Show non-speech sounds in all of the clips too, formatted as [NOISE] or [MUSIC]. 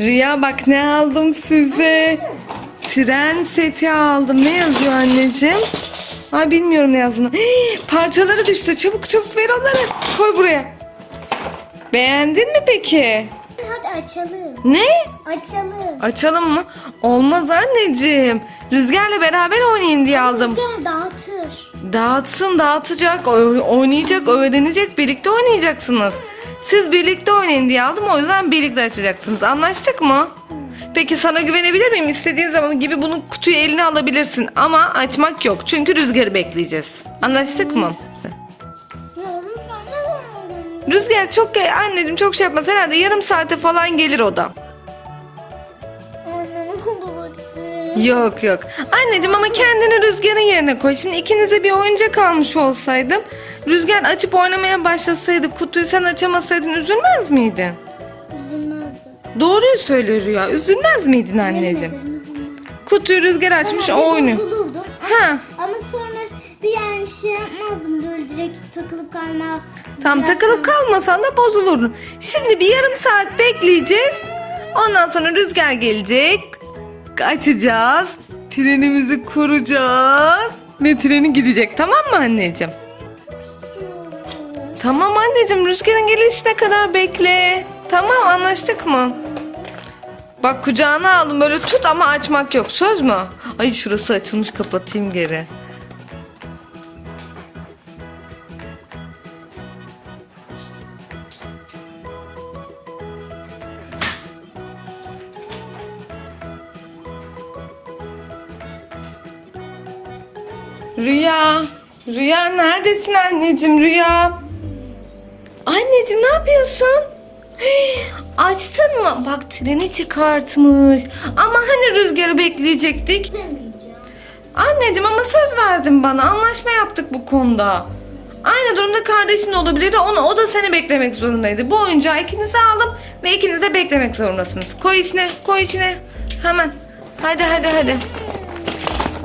Rüya bak ne aldım size. Tren seti aldım. Ne yazıyor anneciğim? Ay bilmiyorum ne yazdığını. Hii, parçaları düştü. Çabuk çabuk ver onları. Koy buraya. Beğendin mi peki? Hadi açalım. Ne? Açalım. Açalım mı? Olmaz anneciğim. Rüzgarla beraber oynayın diye aldım. Rüzgar dağıtır. Dağıtsın, dağıtacak, oy- oynayacak, öğrenecek, birlikte oynayacaksınız. Siz birlikte oynayın diye aldım o yüzden birlikte açacaksınız. Anlaştık mı? Peki sana güvenebilir miyim? İstediğin zaman gibi bunu kutuyu eline alabilirsin ama açmak yok. Çünkü rüzgarı bekleyeceğiz. Anlaştık mı? Rüzgar çok anneciğim çok şey yapmaz. Herhalde yarım saate falan gelir o da. Yok yok. Anneciğim ama kendini rüzgarın yerine koy. Şimdi ikinize bir oyuncak almış olsaydım. Rüzgar açıp oynamaya başlasaydı kutuyu sen açamasaydın üzülmez miydin? Üzülmezdi. Doğruyu söyle Rüya. Üzülmez miydin anneciğim? Yemin ederim üzülmezdi. Kutuyu rüzgar açmış o oynuyor. Ha. Ama sonra bir yani şey yapmazdım böyle direkt takılıp kalma. Tam takılıp kalmasan da bozulurdun. Şimdi bir yarım saat bekleyeceğiz. Ondan sonra rüzgar gelecek. Açacağız. Trenimizi kuracağız. Ve treni gidecek. Tamam mı anneciğim? Tamam anneciğim rüzgarın gelişine kadar bekle. Tamam anlaştık mı? Bak kucağına aldım böyle tut ama açmak yok. Söz mü? Ay şurası açılmış kapatayım geri. Rüya. Rüya neredesin anneciğim Rüya? Anneciğim ne yapıyorsun? Hey, [GASPS] Açtın mı? Bak treni çıkartmış. Ama hani rüzgarı bekleyecektik? Anneciğim ama söz verdin bana. Anlaşma yaptık bu konuda. Aynı durumda kardeşin de olabilirdi. Onu, o da seni beklemek zorundaydı. Bu oyuncağı ikinize aldım ve ikiniz de beklemek zorundasınız. Koy içine, koy içine. Hemen. Hadi hadi hadi.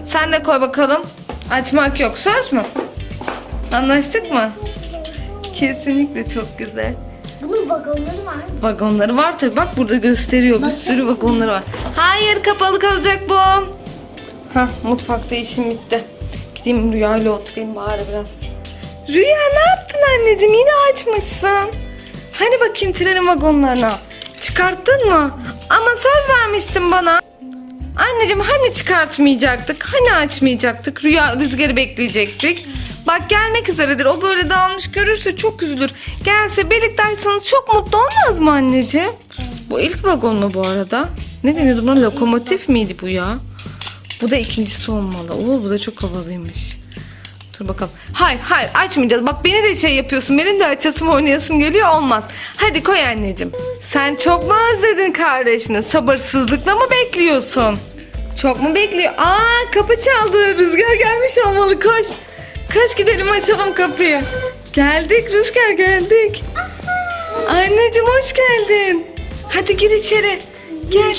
Sen de koy bakalım. Açmak yok. Söz mü? Anlaştık mı? Kesinlikle çok güzel. Bunun vagonları var mı? Vagonları var tabi. Bak burada gösteriyor. Bir sürü vagonları var. Hayır kapalı kalacak bu. Hah mutfakta işim bitti. Gideyim Rüya'yla oturayım bari biraz. Rüya ne yaptın anneciğim? Yine açmışsın. Hani bakayım trenin vagonlarına. Çıkarttın mı? Ama söz vermiştin bana. Anneciğim hani çıkartmayacaktık? Hani açmayacaktık? Rüya rüzgarı bekleyecektik. Bak gelmek üzeredir. O böyle dağılmış görürse çok üzülür. Gelse birlikte açsanız çok mutlu olmaz mı anneciğim? Bu ilk vagon mu bu arada? Ne deniyordu buna? Lokomotif miydi bu ya? Bu da ikincisi olmalı. Oo bu da çok havalıymış. Dur bakalım. Hayır hayır açmayacağız. Bak beni de şey yapıyorsun. Benim de açasım oynayasım geliyor. Olmaz. Hadi koy anneciğim. Sen çok mu özledin kardeşini? Sabırsızlıkla mı bekliyorsun? Çok mu bekliyor? Aa kapı çaldı. Rüzgar gelmiş olmalı. Koş. Koş gidelim açalım kapıyı. Geldik Rüzgar geldik. Anneciğim hoş geldin. Hadi gir içeri. Gel.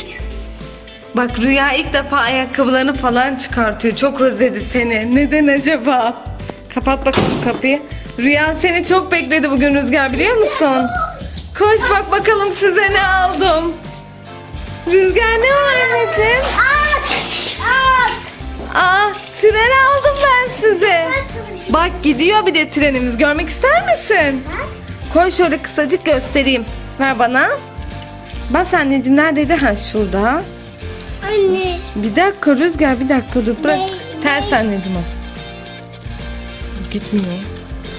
Bak Rüya ilk defa ayakkabılarını falan çıkartıyor. Çok özledi seni. Neden acaba? Kapat bakalım kapıyı. Rüya seni çok bekledi bugün Rüzgar biliyor musun? Koş bak bakalım size ne aldım. Rüzgar ne var anneciğim? Tren aldım ben size. Şey Bak gidiyor bir de trenimiz. Görmek ister misin? Koy şöyle kısacık göstereyim. Ver bana. Bas anneciğim neredeydi? Ha şurada. Anne. Bir dakika Rüzgar bir dakika dur bırak. Ne- Ters anneciğim o. Gitmiyor.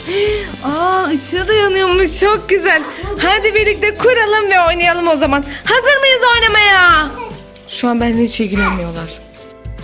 [GASPS] Aa ışığı da yanıyormuş çok güzel. Hadi birlikte kuralım ve oynayalım o zaman. Hazır mıyız oynamaya? Şu an benimle hiç ilgilenmiyorlar.